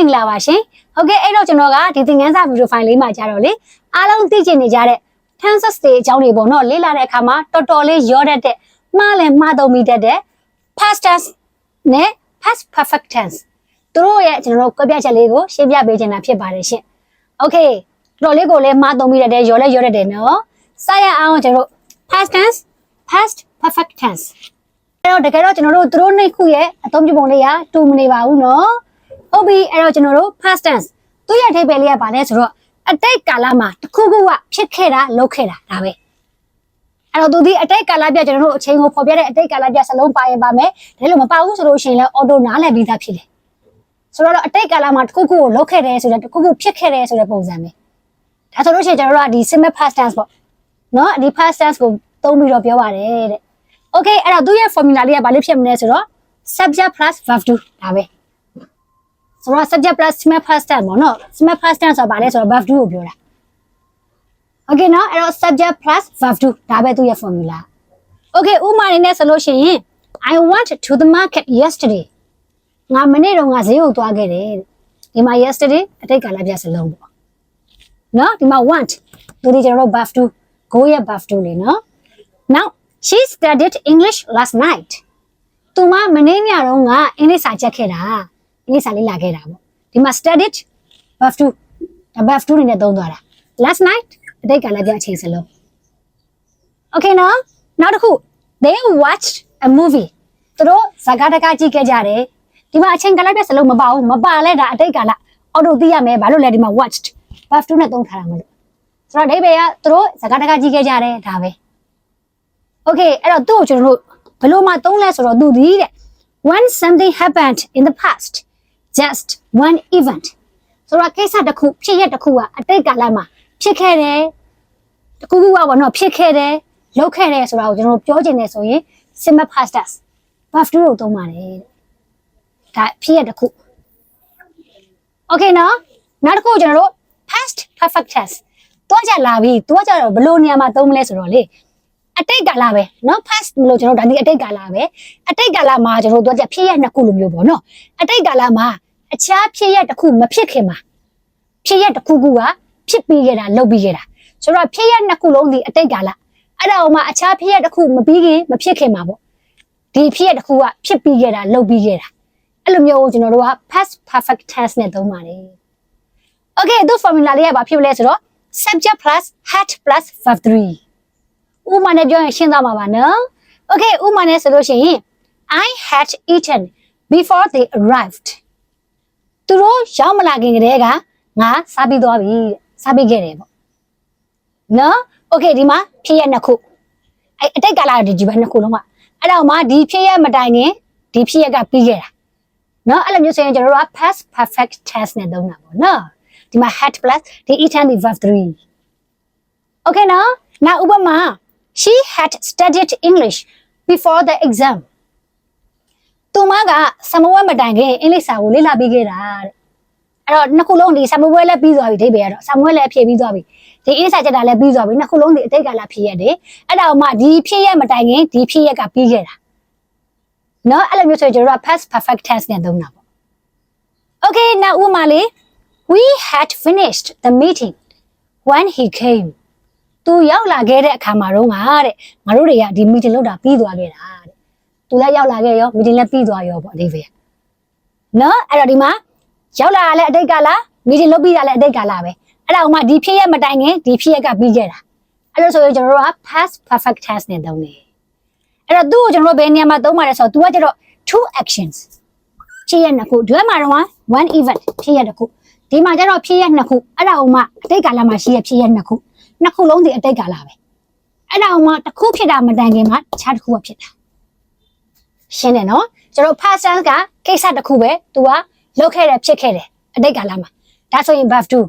င်္ဂလာပါရှင်။ဟုတ်ကဲ့အဲ့တော့ကျွန်တော်ကဒီသင်ခန်းစာဗီဒီယိုဖိုင်လေးမှာကြာတော့လေအားလုံးသိချင်နေကြတဲ့ Kansas တွေအကြောင်းတွေပေါ့နော်လေ့လာတဲ့အခါမှာတော်တော်လေးရောတတ်တဲ့မှားလည်းမှားသုံးမိတတ်တဲ့ past tense နဲ့ past perfect tense သူတို့ရဲ့ကျွန်တော်တို့ကပြချက်လေးကိုရှင်းပြပေးချင်တာဖြစ်ပါတယ်ရှင်။ Okay တော်လေးကိုလည်းမှားသုံးမိတတ်တဲ့ရောလည်းရောတတ်တယ်နော်။စရအောင်ကျွန်တော်တို့ past tense past perfect tense အဲ့တော့တကယ်တော့ကျွန်တော်တို့သူတို့နှစ်ခုရဲ့အသုံးပြုပုံလေးကတူမနေပါဘူးနော်။ ဟုတ်ပြီအဲ့တော့ကျွန်တော်တို့ past tense သူ့ရဲ့အထိပ္ပယ်လေးကဘာလဲဆိုတော့အတိတ်ကာလမှာတစ်ခုခုကဖြစ်ခဲ့တာလုပ်ခဲ့တာဒါပဲအဲ့တော့သူဒီအတိတ်ကာလပြကျွန်တော်တို့အချိန်ကိုဖော်ပြတဲ့အတိတ်ကာလပြစလုံးပါရင်ပါမယ်ဒါလို့မပါဘူးဆိုလို့ရှိရင်လည်း auto နားလည်ပြီးသားဖြစ်တယ်ဆိုတော့အတိတ်ကာလမှာတစ်ခုခုကိုလုပ်ခဲ့တယ်ဆိုတော့တစ်ခုခုဖြစ်ခဲ့တယ်ဆိုတဲ့ပုံစံပဲဒါဆိုလို့ရှိရင်ကျွန်တော်တို့ကဒီ simple past tense ပေါ့နော်ဒီ past tense ကိုသုံးပြီးတော့ပြောပါတယ်တဲ့ Okay အဲ့တော့သူရဲ့ formula လေးကဘာလို့ဖြစ်မလဲဆိုတော့ subject plus verb to ဒါပဲ ဆိုတော့ subject plus simple past tense ပေါ့နော် simple past tense ဆိုတာဘာလဲဆိုတော့ verb to ကိုပြောတာ Okay နော်အဲ့တော့ subject plus verb to ဒါပဲသူရဲ့ formula Okay ဥပမာအနေနဲ့ဆိုလို့ရှိရင် I went to the market yesterday ငါမနေ့တုန်းကဈေးကိုသွားခဲ့တယ်တဲ့ဒီမှာ yesterday အတိတ်ကာလပြစလုံးပေါ့နော်ဒီမှာ want သူဒီကျွန်တော်တို့ verb to go ရဲ့ verb to လေနော် Now she studied English last night. သူမမနေ့ညတော့ကအင်္ဂလိပ်စာချက်ခဲ့တာ အင်္ဂလိပ်စာလေးလာခဲ့တာပေါ့ဒီမှာ studied verb to ဒါ verb to နေနဲ့သုံးသွားတာ last night အတိတ်ကလည်းပြအချိန်စလုံး Okay နော်နောက်တစ်ခု they watched a movie သူတို့ဇာကားတကားကြည့်ခဲ့ကြတယ်ဒီမှာအချိန်ကလည်းပြစလုံးမပါဘူးမပါလဲဒါအတိတ်ကလအော်တိုသိရမယ်ဘာလို့လဲဒီမှာ watched verb to နဲ့သုံးထားတာမလို့ဆိုတော့အဓိပ္ပာယ်ကသူတို့ဇာကားတကားကြည့်ခဲ့ကြတယ်ဒါပဲ Okay အဲ့တော့သူ့ကိုကျွန်တော်တို့ဘယ်လိုမှသုံးလဲဆိုတော့သူဒီတဲ့ when something happened in the past just one event ဆိုတော့ကိစ္စတစ်ခုဖြစ်ရတစ်ခုကအတိတ်ကာလမှာဖြစ်ခဲ့တယ်တစ်ခုခုကဘောနော်ဖြစ်ခဲ့တယ်လုပ်ခဲ့တယ်ဆိုတာကိုကျွန်တော်တို့ပြောချင်တယ်ဆိုရင် simple past tense verb to ကိုသုံးပါတယ်တဲ့ဒါဖြစ်ရတစ်ခု Okay နော်နောက်တစ်ခုကျွန်တော်တို့ past perfect tense တွားကြလာပြီတွားကြတော့ဘယ်လိုနေရာမှာသုံးမလဲဆိုတော့လေ အတိတ်ကာလပဲเนาะ past မလို့ကျွန်တော်ဒါဒီအတိတ်ကာလပဲအတိတ်ကာလမှာကျွန်တော်တို့ကဖြစ်ရနှစ်ခုလိုမျိုးပေါ့နော်အတိတ်ကာလမှာအခြားဖြစ်ရတစ်ခုမဖြစ်ခင်မှာဖြစ်ရတစ်ခုခုကဖြစ်ပြီးခဲ့တာလုပ်ပြီးခဲ့တာဆိုတော့ဖြစ်ရနှစ်ခုလုံးဒီအတိတ်ကာလအဲ့ဒါအောင်မှအခြားဖြစ်ရတစ်ခုမပြီးခင်မဖြစ်ခင်မှာပေါ့ဒီဖြစ်ရတစ်ခုကဖြစ်ပြီးခဲ့တာလုပ်ပြီးခဲ့တာအဲ့လိုမျိုးကျွန်တော်တို့က past perfect tense နဲ့သုံးပါတယ် Okay သူ formula လေးကဘာဖြစ်လဲဆိုတော့ subject plus had plus verb 3 ဥမာနဲ့ပြောရင်ရှင်းသွားမှာပါနော်။ Okay ဥမာနဲ့ဆိုလို့ရှိရင် I had eaten before they arrived. သူတို့ရောက်မလာခင်ကတည်းကငါစားပြီးသွားပြီတဲ့။စားပြီးခဲ့တယ်ပေါ့။နော်။ Okay ဒီမှာဖြစ်ရနှစ်ခု။အဲအတိတ်ကာလဒီဒီပဲနှစ်ခုလုံးကအဲ့တော့မှဒီဖြစ်ရမတိုင်ခင်ဒီဖြစ်ရကပြီးခဲ့တာ။နော်အဲ့လိုမျိုးဆိုရင်ကျွန်တော်တို့က past perfect tense နဲ့သုံးတာပေါ့နော်။ဒီမှာ had plus ဒီ eaten ဒီ verb 3 Okay နော်။နောက်ဥပမာ She had studied English before the exam. သူမကဆမဝဲမတိုင်ခင်အင်္ဂလိပ်စာကိုလေ့လာပြီးခဲ့တာတဲ့။အဲ့တော့နှစ်ခုလုံးဒီဆမဝဲလည်းပြီးသွားပြီဒိဗေကတော့ဆမဝဲလည်းဖြည့်ပြီးသွားပြီ။ဒီအင်းစာချက်တာလည်းပြီးသွားပြီနှစ်ခုလုံးဒီအတိတ်ကလာဖြည့်ရတယ်။အဲ့ဒါမှဒီဖြည့်ရမတိုင်ခင်ဒီဖြည့်ရကပြီးခဲ့တာ။နော်အဲ့လိုမျိုးဆိုရင်ကျွန်တော်တို့ past perfect tense နဲ့သုံးတာပေါ့။ Okay နောက်ဥပမာလေး We had finished the meeting when he came. သူရောက်လာခဲ့တဲ့အခါမှာတော့ငါတဲ့ငါတို့တွေကဒီ meeting လုပ်တာပြီးသွားခဲ့တာတဲ့သူလည်းရောက်လာခဲ့ရော meeting လည်းပြီးသွားရောပေါ့အဓိပ္ပာယ်နော်အဲ့တော့ဒီမှာရောက်လာတာလည်းအတိတ်ကလား meeting လုပ်ပြီးတာလည်းအတိတ်ကလားပဲအဲ့ဒါဥမာဒီဖြစ်ရမတိုင်ခင်ဒီဖြစ်ရကပြီးခဲ့တာအဲ့လိုဆိုရင်ကျွန်တော်တို့က past perfect tense နဲ့သုံးတယ်အဲ့တော့သူ့ကိုကျွန်တော်တို့ဘယ်နေရာမှာသုံးပါလဲဆိုတော့ तू ကကျတော့ two actions ဖြစ်ရနှစ်ခုဒီမှာတော့ one event ဖြစ်ရတစ်ခုဒီမှာကျတော့ဖြစ်ရနှစ်ခုအဲ့ဒါဥမာအတိတ်ကလာမှာရှိရဖြစ်ရနှစ်ခု နှစ်ခုလုံးဒီအတိတ်ကာလပဲအဲ့ဒါမှတစ်ခုဖြစ်တာမတန်ခင်မှာတခြားတစ်ခုကဖြစ်တာရှင်းတယ်နော်ကျွန်တော် past tense ကကိစ္စတစ်ခုပဲ तू ကလုပ်ခဲ့တယ်ဖြစ်ခဲ့တယ်အတိတ်ကာလမှာဒါဆိုရင် verb to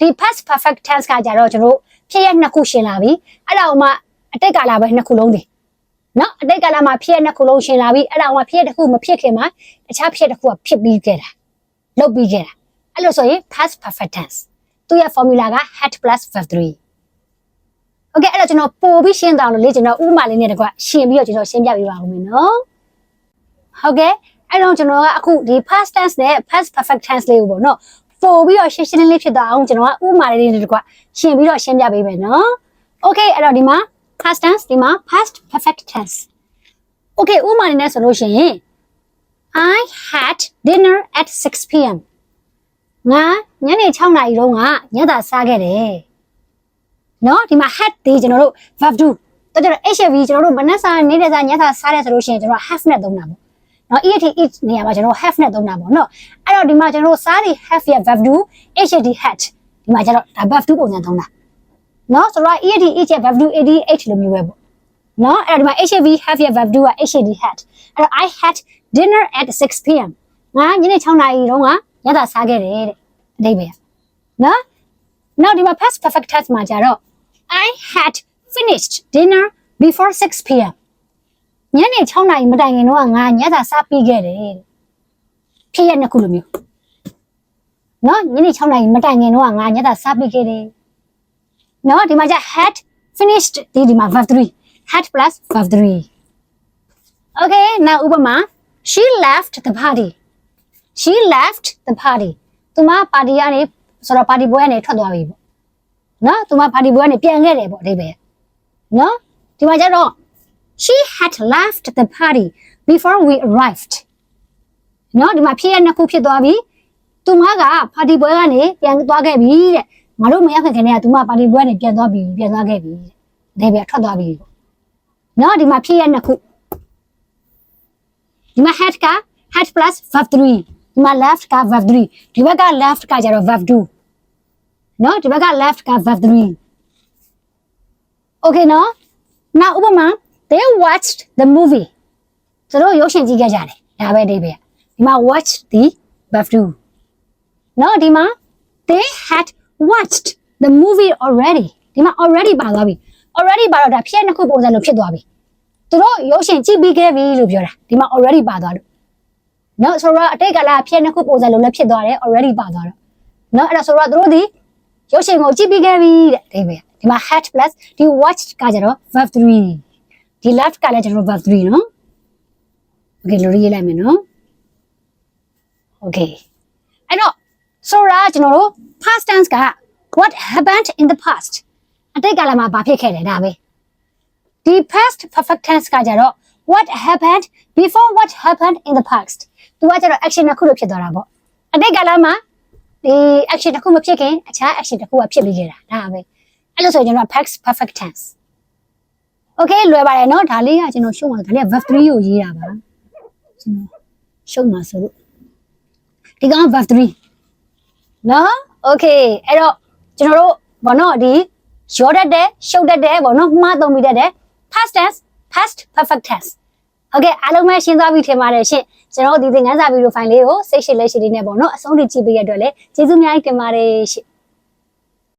ဒီ past perfect tense ကကြတော့ကျွန်တော်ဖြစ်ရနှစ်ခုရှင်းလာပြီအဲ့ဒါမှအတိတ်ကာလပဲနှစ်ခုလုံးဒီနော်အတိတ်ကာလမှာဖြစ်ရနှစ်ခုလုံးရှင်းလာပြီအဲ့ဒါမှဖြစ်ရတစ်ခုမဖြစ်ခင်မှာတခြားဖြစ်ရတစ်ခုကဖြစ်ပြီးခဲ့တာလုပ်ပြီးခဲ့တာအဲ့လိုဆိုရင် past perfect tense သူရဲ့ formula က had plus verb 3 โอเคအဲ့တော့ကျွန်တော်ပို့ပြီးရှင်းသွားလို့လေကျွန်တော်ဥပမာလေးနဲ့တကွရှင်းပြီးတော့ကျွန်တော်ရှင်းပြပေးပါဦးမယ်နော်ဟုတ်ကဲ့ အဲ့တော့ကျွန်တော်ကအခုဒီ past tense နဲ့ past perfect tense လေးကိုပေါ့နော်ပို့ပြီးတော့ရှင်းရှင်းလင်းလင်းဖြစ်သွားအောင်ကျွန်တော်ကဥပမာလေးတွေတကွရှင်းပြီးတော့ရှင်းပြပေးမယ်နော် okay အဲ့တော့ဒီမှာ past tense ဒီမှာ past perfect tense okay ဥပမာလေးနဲ့ဆိုလို့ရှိရင် I had dinner at 6 p.m. ငါညနေ6နာရီတုန်းကညသာစားခဲ့တယ်။ နော်ဒီမှာ had ဒီကျွန်တော်တို့ verb to တော့ကျွန်တော် HV ကျွန်တော်တို့မနက်စာနေတဲ့စာညသာစားတယ်ဆိုလို့ရှိရင်ကျွန်တော် have နဲ့သုံးတာပေါ့။နော် EAT eat နေရာမှာကျွန်တော် have နဲ့သုံးတာပေါ့နော်။အဲ့တော့ဒီမှာကျွန်တော်တို့စားတွေ have ရဲ့ verb to HAD had ဒီမှာကျွန်တော်ဒါ verb to ပုံစံသုံးတာ။နော်ဆိုတော့ EAT eat ရဲ့ verb to ADH လိုမျိုးပဲပေါ့။နော်အဲ့တော့ဒီမှာ HAV have ရဲ့ verb to က HAD had အဲ့တော့ I had dinner at 6 p.m. ငါညနေ6နာရီတုန်းကညသာစားခဲ့တယ်တဲ့အဓိပ္ပာယ်နော်နောက်ဒီမှာ past perfect tense မှာကြတော့ I had finished dinner before 6 p.m. ညနေ6နာရီမတိုင်ခင်တော့ငါညသာစားပြီးခဲ့တယ်တဲ့ဖြစ်ရနှစ်ခုလိုမျိုးနော်ညနေ6နာရီမတိုင်ခင်တော့ငါညသာစားပြီးခဲ့တယ်နော်ဒီမှာကြ had finished ဒီဒီမှာ verb 3 had plus verb 3 Okay now ဥပမာ she left the party she left the party သူမပါတီကနေဆိုတော့ပါတီပွဲကနေထွက်သွားပြီပေါ့ နော်သူမပါတီပွဲကနေပြန်ခဲ့တယ်ပေါ့အဓိပ္ပာယ်နော်ဒီမှာကျတော့ she had left the party before we arrived နော်ဒီမှာဖြစ်ရနှစ်ခုဖြစ်သွားပြီသူမကပါတီပွဲကနေပြန်သွားခဲ့ပြီတဲ့ငါတို့မရောက်ခင်ကတည်းကသူမပါတီပွဲကနေပြန်သွားပြီပြန်သွားခဲ့ပြီတဲ့အဓိပ္ပာယ်ထွက်သွားပြီပေါ့နော်ဒီမှာဖြစ်ရနှစ်ခုဒီမှာ had က had plus verb 3ဒီမှာ left က verb 3ဒီဘက်က left ကကျတော့ verb 2 နော်ဒီဘက်က left က verb 3 okay နော်နောက်ဥပမာ they watched the movie သူတို့ရုပ်ရှင်ကြည့်ခဲ့ကြတယ်ဒါပဲအိဗယ်ဒီမှာ watch the verb 2နော်ဒီမှာ they had watched the movie already ဒီမှာ already ပါသွားပြီ already ပါတော့ဒါဖြစ်နှစ်ခုပုံစံလိုဖြစ်သွားပြီသူတို့ရုပ်ရှင်ကြည့်ပြီးခဲ့ပြီလို့ပြောတာဒီမှာ already ပါသွားလို့နော်ဆိုတော့အတိတ်ကလာဖြစ်နှစ်ခုပုံစံလိုလည်းဖြစ်သွားတယ် already ပါသွားတော့နော်အဲ့ဒါဆိုတော့သူတို့ဒီ ရုပ်ရှင်ကိုကြည့်ပြီးခဲ့ပြီတဲ့ဒီပဲဒီမှာ had plus ဒီ watched ကကြတော့ verb 3ဒီ left ကလည်းကျွန်တော် verb 3နော် okay လိုရေးလိုက်မယ်နော် okay အဲ့တော့ဆိုတော့ကျွန်တော်တို့ past tense က what happened in the past အတိတ်ကလာမှာဘာဖြစ်ခဲ့တယ်ဒါပဲ ဒီ past perfect tense ကကြတော့ what happened before what happened in the past သူကကြတော့ action တစ်ခုလို့ဖြစ်သွားတာပေါ့အတိတ်ကာလမှာ ဒီ action တစ်ခုမဖြစ်ခင်အခြား action တစ်ခုကဖြစ်ပြီးခဲ့တာဒါပဲအဲ့လိုဆိုရင်ကျွန်တော် past perfect tense okay လွယ်ပါတယ်เนาะဒါလေးကကျွန်တော်ရှုံးမှာဒါလေးက verb 3ကိုရေးတာပါကျွန်တော်ရှုံးမှာဆိုလို့ဒီကောင် verb 3နော် okay အဲ့တော့ကျွန်တော်တို့ဘောနော်ဒီရောတတ်တဲ့ရှုပ်တတ်တဲ့ဘောနော်မှားသုံးပြီးတတ်တဲ့ past tense past perfect tense ဟုတ်ကဲ့အားလုံးပဲရှင်းသွားပြီထင်ပါတယ်ရှင်ကျွန်တော်တို့ဒီသင်ခန်းစာဗီဒီယိုဖိုင်လေးကိုစိတ်ရှိလက်ရှိလေးနဲ့ပေါ့နော်အဆုံးထိကြည့်ပေးရတဲ့အတွက်လည်းကျေးဇူးအများကြီးတင်ပါတယ်ရှင်